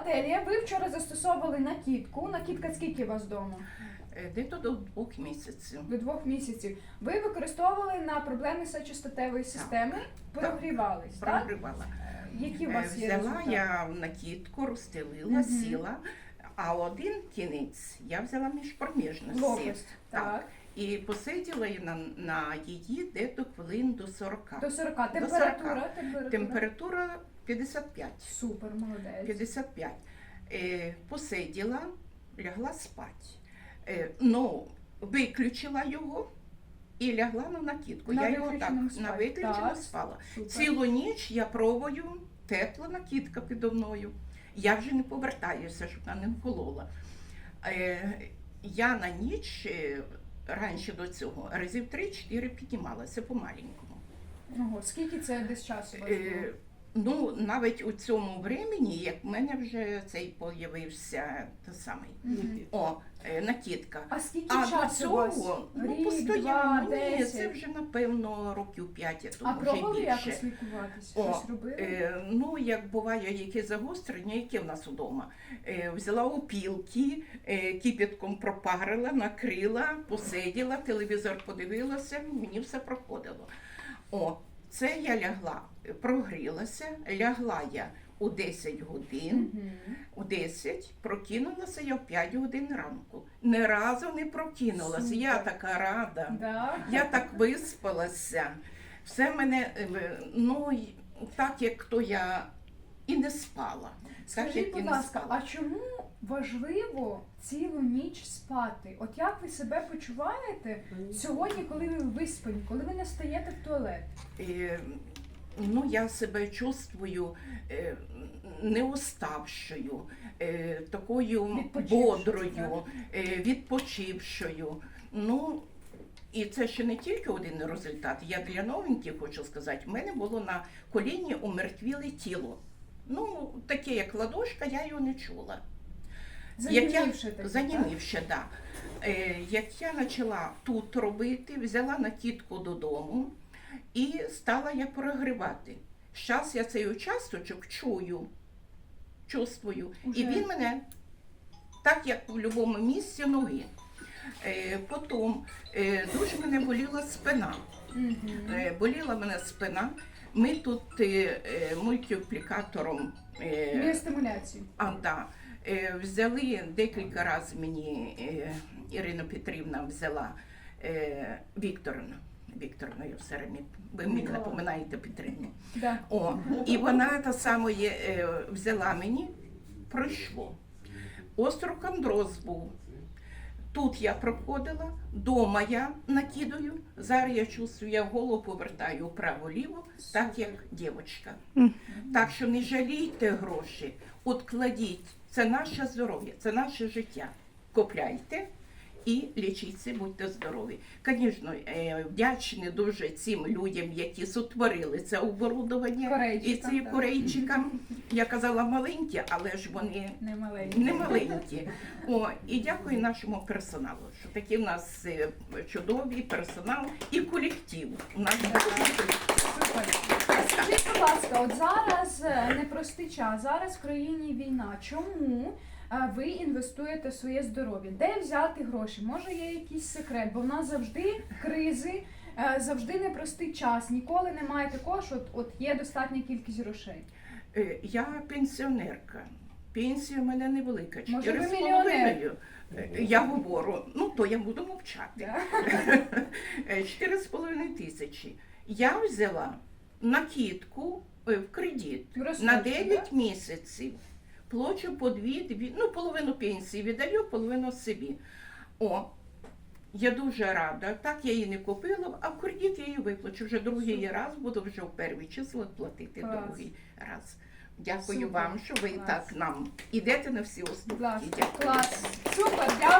Ателія, ви вчора застосовували накидку. Накидка скільки у вас вдома? Е, Десь до двох місяців. До двох місяців. Ви використовували на проблеми сечостатевої системи, прогрівались, так? Прогрівала. Які у Е, вас є Взяла результати? я накидку, розстелила, сіла, а один кінець я взяла між проміжності. Лопасть, Так. І посиділа я на, на її десь хвилин до 40. До 40. До Температура, температура. Температура 55. Супер, молодець. 55. Е, посиділа, лягла спати. Е, ну, виключила його і лягла на накидку. На я його так виключеному на спати. виключено Так. спала. Супер. Цілу ніч я пробую, тепла накидка підо мною. Я вже не повертаюся, щоб вона не вколола. Е, я на ніч е, раніше до цього разів 3-4 піднімалася по-маленькому. Ого, скільки це десь часу у вас було? Е, ну, навіть у цьому времені, як в мене вже цей появився той самий. Мгм. О, е, накидка. А скільки А до часу у вас? цього ну, Рік, два, ну, ні, десять? це вже напевно років 5, я А думаю, вже пробували більше. якось лікуватись? О, Щось робили? Е, ну, як буває, яке загострення, яке в нас вдома. Е, взяла опілки, е, кипятком пропарила, накрила, посиділа, телевізор подивилася, мені все проходило. О, це я лягла, прогрілася, лягла я у 10 годин. У 10 прокинулася я в 5 годин ранку. Ні разу не прокинулася. Я така рада. Да. Я так виспалася. Все мене, е, ну, так як то я і не спала. Скажіть, будь ласка, а чому важливо цілу ніч спати? От як ви себе почуваєте сьогодні, коли ви виспані, коли ви не стаєте в туалет? Е, ну, я себе чувствую е, не уставшою, е, такою бодрою, е, відпочившою. Ну, і це ще не тільки один результат. Я для новеньких хочу сказати, в мене було на коліні умертвіле тіло. Ну, таке як ладошка, я його не чула. Занімівши так? занімівши, да. Е, як я почала тут робити, взяла накидку додому і стала я прогрівати. Зараз я цей участочок чую, чувствую. Уже. І він мене, так як в будь-якому місці ноги. Е, потім е, дуже мене боліла спина. Мгм. Е, боліла мене спина. Ми тут е, е, мультиплікатором е, Біостимуляцію. а, да. Взяли декілька разів мені Ірина Петрівна взяла Вікторовна. Вікторовна, я все ви мені напоминаєте Петрівну. Да. О, і вона та саме взяла мені, пройшло. Острокондроз був. Тут я проходила, дома я накидаю. Зараз я чувствую, я голову повертаю вправо-ліво, так як дівчинка. Так що не жалійте гроші, от кладіть. Це наше здоров'я, це наше життя. Купляйте і лічіться, будьте здорові. Звісно, е, вдячні дуже цим людям, які сотворили це оборудовання і Корейчикам, ці корейчикам. Я казала маленькі, але ж вони Не маленький. не маленькі. О, і дякую нашому персоналу, що такий у нас е, чудовий персонал і колектив. У нас Скажіть, будь ласка, от зараз е, непростий час, зараз в країні війна. Чому ви інвестуєте в своє здоров'я? Де взяти гроші? Може є якийсь секрет? Бо в нас завжди кризи, е, завжди непростий час. Ніколи немає такого, що от, от є достатня кількість грошей. Е, Я пенсіонерка. Пенсія в мене невелика. Може, ви мільйонер? половиною. Е, Я говорю, ну то я буду мовчати. Чотири з половиною тисячі. Я взяла накидку в кредит В на 9 місяців. Плачу по дві, дві, ну половину пенсії віддаю, половину собі. О, я дуже рада. Так я її не купила, а в кредит я її виплачу. Вже другий Супер. раз буду вже в перші числа платити Клас. другий раз. Дякую Супер. вам, що ви Клас. так нам ідете на всі уступки. Дякую. клас. Супер, дякую.